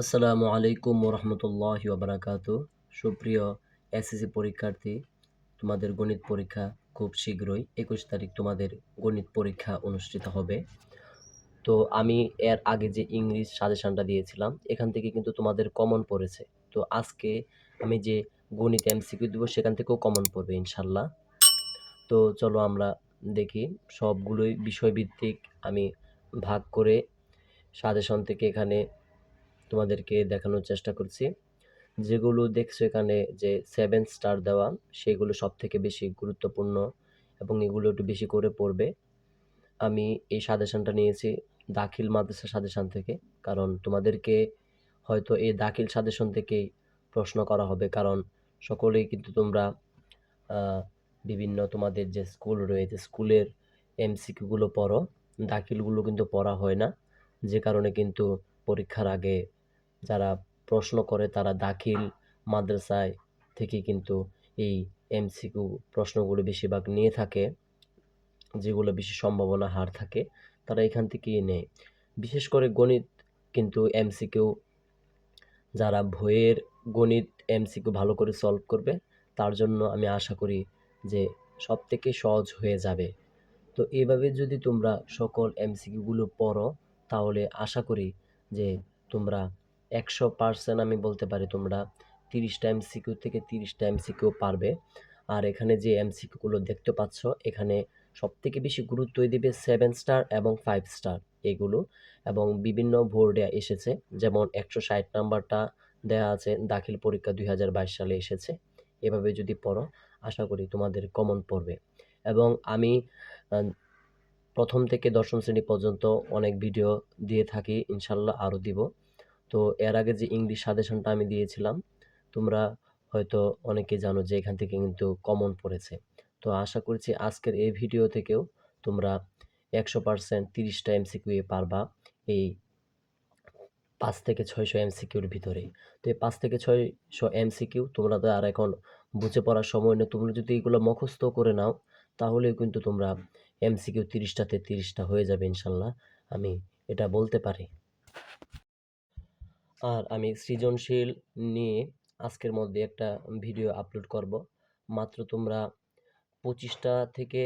আসসালামু আলাইকুম রহমতুল্লাহ বারাকাতু সুপ্রিয় এসএসসি পরীক্ষার্থী, তোমাদের গণিত পরীক্ষা খুব শীঘ্রই একুশ তারিখ তোমাদের গণিত পরীক্ষা অনুষ্ঠিত হবে। তো আমি এর আগে যে ইংলিশ সাজেশনটা দিয়েছিলাম, এখান থেকে কিন্তু তোমাদের কমন পড়েছে। তো আজকে আমি যে গণিত এমসিকিউ দেবো, সেখান থেকেও কমন পড়বে ইনশাল্লাহ তো চলো আমরা দেখি, সবগুলোই বিষয়ভিত্তিক আমি ভাগ করে সাজেশন থেকে এখানে তোমাদেরকে দেখানোর চেষ্টা করছি। যেগুলো দেখছ এখানে যে সেভেন স্টার দেওয়া, সেগুলো সব থেকে বেশি গুরুত্বপূর্ণ এবং এগুলো একটু বেশি করে পড়বে। আমি এই সাজেশনটা নিয়েছি দাখিল মাদ্রাসা সাজেশন থেকে, কারণ তোমাদেরকে হয়তো এই দাখিল সাজেশন থেকেই প্রশ্ন করা হবে, কারণ সকলেই কিন্তু তোমরা বিভিন্ন তোমাদের যে স্কুল রয়েছে স্কুলের এমসিকিউগুলো পড়ো, দাখিলগুলো কিন্তু পড়া হয় না, যে কারণে কিন্তু পরীক্ষার আগে যারা প্রশ্ন করে তারা দাখিল মাদ্রাসায় থেকে কিন্তু এই এমসিকিউ প্রশ্নগুলো বেশিরভাগ নিয়ে থাকে, যেগুলো বেশি সম্ভাবনা হার থাকে, তারা এখান থেকেই নেয়। বিশেষ করে গণিত কিন্তু এমসিকিউ, যারা বইয়ের গণিত এমসিকিউ ভালো করে সলভ করবে, তার জন্য আমি আশা করি যে সব থেকে সহজ হয়ে যাবে। তো এভাবে যদি তোমরা সকল এমসিকিউগুলো পড়ো, তাহলে আশা করি যে তোমরা একশো পার্সেন্ট আমি বলতে পারি তোমরা তিরিশটা এমসিকিউ থেকে তিরিশটা এমসিকিউ পারবে। আর এখানে যে এমসিকিউগুলো দেখতে পাচ্ছ, এখানে সবথেকে বেশি গুরুত্ব দেবে সেভেন স্টার এবং ফাইভ স্টার এগুলো। এবং বিভিন্ন বোর্ডে এসেছে, যেমন একশো ষাট নাম্বারটা দেয়া আছে, দাখিল পরীক্ষা দুই হাজার বাইশ সালে এসেছে। এভাবে যদি পড়ো, আশা করি তোমাদের কমন পড়বে। এবং আমি প্রথম থেকে দশম শ্রেণি পর্যন্ত অনেক ভিডিও দিয়ে থাকি, ইনশাল্লাহ আরও দিব। তো এর আগে যে ইংলিশ সাজেশনটা আমি দিয়েছিলাম, তোমরা হয়তো অনেকে জানো যে এখান থেকে কিন্তু কমন পড়েছে। তো আশা করছি আজকের এই ভিডিও থেকেও তোমরা একশো পার্সেন্ট তিরিশটা এমসিকিউ পারবা এই পাঁচ থেকে ছয়শো এমসিকিউর ভিতরে। তো এই পাঁচ থেকে ছয়শো এমসিকিউ তোমরা তো আর এখন বুঝে পড়ার সময় না তোমরা যদি এগুলো মুখস্থ করে নাও তাহলেও কিন্তু তোমরা এমসিকিউ তিরিশটা হয়ে যাবে ইনশাল্লাহ। আমি এটা বলতে পারি। আর আমি সৃজনশীল নিয়ে আজকের মধ্যে একটা ভিডিও আপলোড করব। মাত্র তোমরা পঁচিশটা থেকে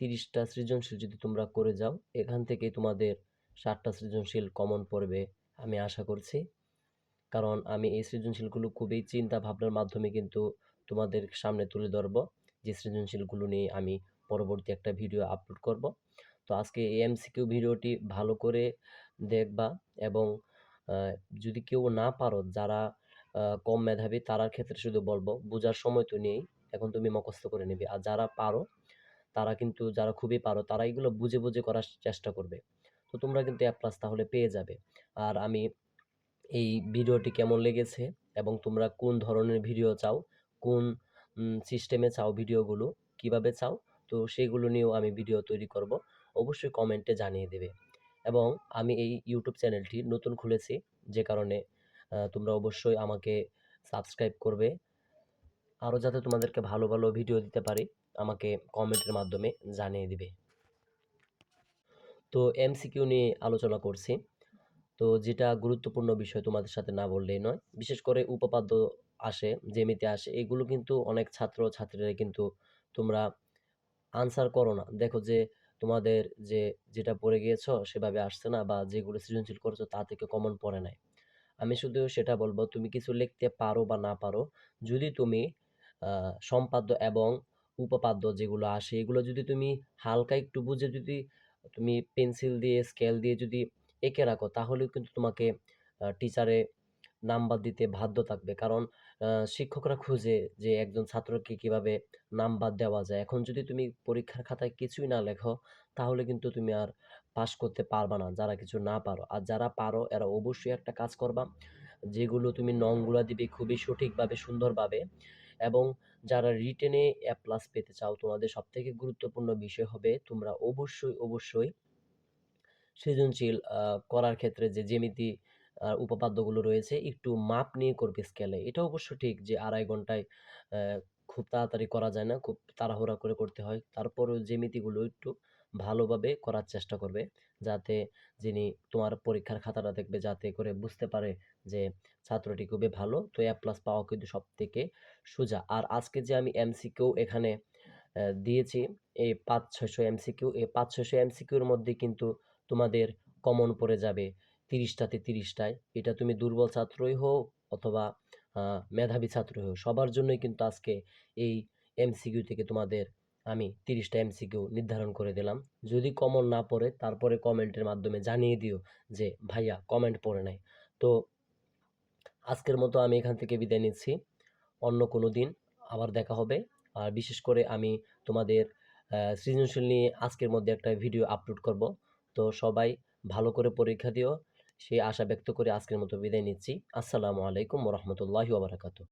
তিরিশটা সৃজনশীল যদি তোমরা করে যাও, এখান থেকে তোমাদের ষাটটা সৃজনশীল কমন পড়বে আমি আশা করছি। কারণ আমি এই সৃজনশীলগুলো খুবই চিন্তা ভাবনার মাধ্যমে কিন্তু তোমাদের সামনে তুলে ধরব যে সৃজনশীলগুলো নিয়ে আমি পরবর্তী একটা ভিডিও আপলোড করব। তো আজকে এমসিকিউ ভিডিওটি ভালো করে দেখবা এবং যদি কেউ না পারো, যারা কম মেধাবী তারার ক্ষেত্রে শুধু বলব, বোঝার সময় তো নেই, এখন তুমি মুখস্থ করে নেবে। আর যারা পারো, তারা কিন্তু, যারা খুবই পারো, তারা এগুলো বুঝে বুঝে করার চেষ্টা করবে। তো তোমরা কিন্তু এ প্লাস তাহলে পেয়ে যাবে। আর আমি এই ভিডিওটি কেমন লেগেছে এবং তোমরা কোন ধরনের ভিডিও চাও কোন সিস্টেমে চাও ভিডিওগুলো কীভাবে চাও, তো সেগুলো নিয়েও আমি ভিডিও তৈরি করব। অবশ্যই কমেন্টে জানিয়ে দেবে। এবং আমি এই ইউটিউব চ্যানেলটি নতুন খুলেছি, যে কারণে তোমরা অবশ্যই আমাকে সাবস্ক্রাইব করবে। আরও যাতে তোমাদেরকে ভালো ভালো ভিডিও দিতে পারি, আমাকে কমেন্টের মাধ্যমে জানিয়ে দিবে। তো এমসিকিউ নিয়ে আলোচনা করছি। তো যেটা গুরুত্বপূর্ণ বিষয় তোমাদের সাথে না বললেই নয়, বিশেষ করে উপপাদ্য আসে জেমিতে আসে, এগুলো কিন্তু অনেক ছাত্র ছাত্রীরা কিন্তু তোমরা আনসার করো না। দেখো যে তোমাদের যে যেটা পড়ে গিয়েছো সেভাবে আসছে না বা যেগুলো সৃজনশীল করছ তা থেকে কমন পড়ে নাই। আমি শুধু সেটা বলব, তুমি কিছু লিখতে পারো বা না পারো, যদি তুমি সম্পাদ্য এবং উপপাদ্য যেগুলো আসে, এগুলো যদি তুমি হালকা একটু বুঝে যদি তুমি পেন্সিল দিয়ে স্কেল দিয়ে যদি এঁকে রাখো, তাহলেও কিন্তু তোমাকে টিচারে নাম্বার দিতে বাধ্য থাকবে। কারণ শিক্ষকরা খুঁজে যে একজন ছাত্রকে কীভাবে নাম্বার দেওয়া যায়। এখন যদি তুমি পরীক্ষার খাতায় কিছুই না লেখো, তাহলে কিন্তু তুমি আর পাশ করতে পারবা না, যারা কিছু না পারো। আর যারা পারো, এরা অবশ্যই একটা কাজ করবা, যেগুলো তুমি নংগুলা দিবে খুবই সঠিকভাবে, সুন্দরভাবে। এবং যারা রিটেনে এ প্লাস পেতে চাও, তোমাদের সব থেকে গুরুত্বপূর্ণ বিষয় হবে, তোমরা অবশ্যই অবশ্যই সৃজনশীল করার ক্ষেত্রে যে, জ্যামিতি উপপাদ্যগুলো রয়েছে, একটু মাপ নিয়ে করবে স্কেলে এটা অবশ্য ঠিক যে আড়াই ঘন্টায় খুব তাড়াতাড়ি করা যায় না, খুব তাড়াহুড়া করে করতে হয়। তারপরেও জ্যামিতিগুলো একটু ভালোভাবে করার চেষ্টা করবে, যাতে যিনি তোমার পরীক্ষার খাতাটা দেখবে, যাতে করে বুঝতে পারে যে ছাত্রটি খুবই ভালো, তো এ প্লাস পাওয়া কিন্তু সব থেকে সোজা। আর আজকে যে আমি এমসিকিউ এখানে দিয়েছি এই পাঁচ ছয়শো এমসিকিউ এই পাঁচ ছয়শো এমসিকিউর মধ্যে কিন্তু তোমাদের কমন পড়ে যাবে। তিরিশটাতে তিরিশটায় এটা তুমি দুর্বল ছাত্রই হোক অথবা মেধাবী ছাত্রই হোক, সবার জন্যই কিন্তু আজকে এই এমসিকিউ থেকে তোমাদের আমি তিরিশটা এমসিকিউ নির্ধারণ করে দিলাম। যদি কমন না পড়ে, তারপরে কমেন্টের মাধ্যমে জানিয়ে দিও যে, ভাইয়া কমেন্ট পড়ে নাই। তো আজকের মতো আমি এখান থেকে বিদায় নিচ্ছি। অন্য কোনো দিন আবার দেখা হবে। আর বিশেষ করে আমি তোমাদের সৃজনশীল নিয়ে আজকের মধ্যে একটা ভিডিও আপলোড করব। তো সবাই ভালো করে পরীক্ষা দিও। সেই আশা ব্যক্ত করে আজকের মতো বিদায় নিচ্ছি। আসসালামু আলাইকুম রহমতুল্লাহি ওবরাকাতু